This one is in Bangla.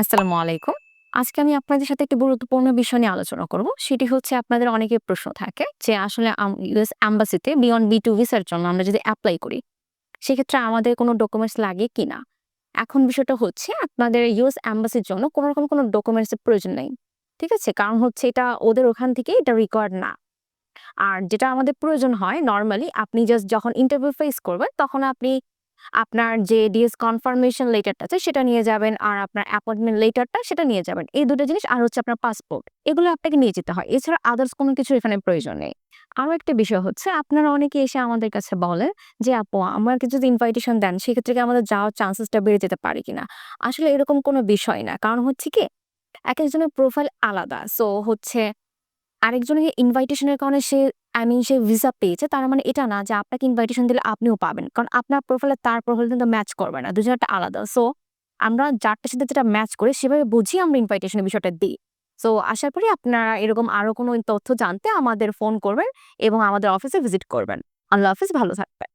আসসালামু আলাইকুম। আজকে আমি আপনাদের সাথে একটি গুরুত্বপূর্ণ বিষয় নিয়ে আলোচনা করব। সেটি হচ্ছে আপনাদের অনেকের প্রশ্ন থাকে যে আসলে ইউএস অ্যাম্বাসিতে বিয়ন্ড বি টু ভিসার জন্য আমরা যদি অ্যাপ্লাই করি, সেক্ষেত্রে আমাদের কোনো ডকুমেন্টস লাগে কিনা? এখন বিষয়টা হচ্ছে আপনাদের ইউএস অ্যাম্বাসির জন্য কোনো রকম কোনো ডকুমেন্টসের প্রয়োজন নেই। ঠিক আছে? কারণ হচ্ছে এটা ওদের ওখান থেকে এটা রিকোয়ার্ড না। আর যেটা আমাদের প্রয়োজন হয় নর্মালি আপনি জাস্ট যখন ইন্টারভিউ ফেস করবেন তখন আপনি আপনার যে ডিএস কনফার্মেশন লেটারটা আছে সেটা নিয়ে যাবেন আর আপনার অ্যাপয়েন্টমেন্ট লেটারটা সেটা নিয়ে যাবেন। এই ২ টা জিনিস আর হচ্ছে আপনার পাসপোর্ট। এগুলো আপনাকে নিয়ে যেতে হয়। এছাড়া আদার্স কোনো কিছুর এখানে প্রয়োজন নেই। আরও একটা বিষয় হচ্ছে আপনারা অনেকে এসে আমাদের কাছে বলেন যে, "আপু আমাকে যদি ইনভাইটেশন দেন সেক্ষেত্রে কি আমাদের যাওয়ার চান্সেসটা বেড়ে যেতে পারে কিনা?" আসলে এরকম কোনো বিষয় না। কারণ হচ্ছে কি এক একজনের প্রোফাইল আলাদা। সো হচ্ছে আরেকজনের ইনভাইটেশনের কারণে say I mean say visa পেয়েছে, তার মানে এটা না যে আপনাকে ইনভাইটেশন দিলে আপনিও পাবেন। কারণ আপনার প্রোফাইলে তার প্রোফাইল কিন্তু ম্যাচ করবে না। দুজনেরটা আলাদা। সো আমরা যারটার সাথে যেটা ম্যাচ করে, সেভাবে বুঝি আমরা ইনভাইটেশনের বিষয়টা দিই সো আশা করি আপনারা এরকম আরও কোনো তথ্য জানতে আমাদের ফোন করবেন এবং আমাদের অফিসে ভিজিট করবেন। আল্লাহ হাফিজ, ভালো থাকবেন।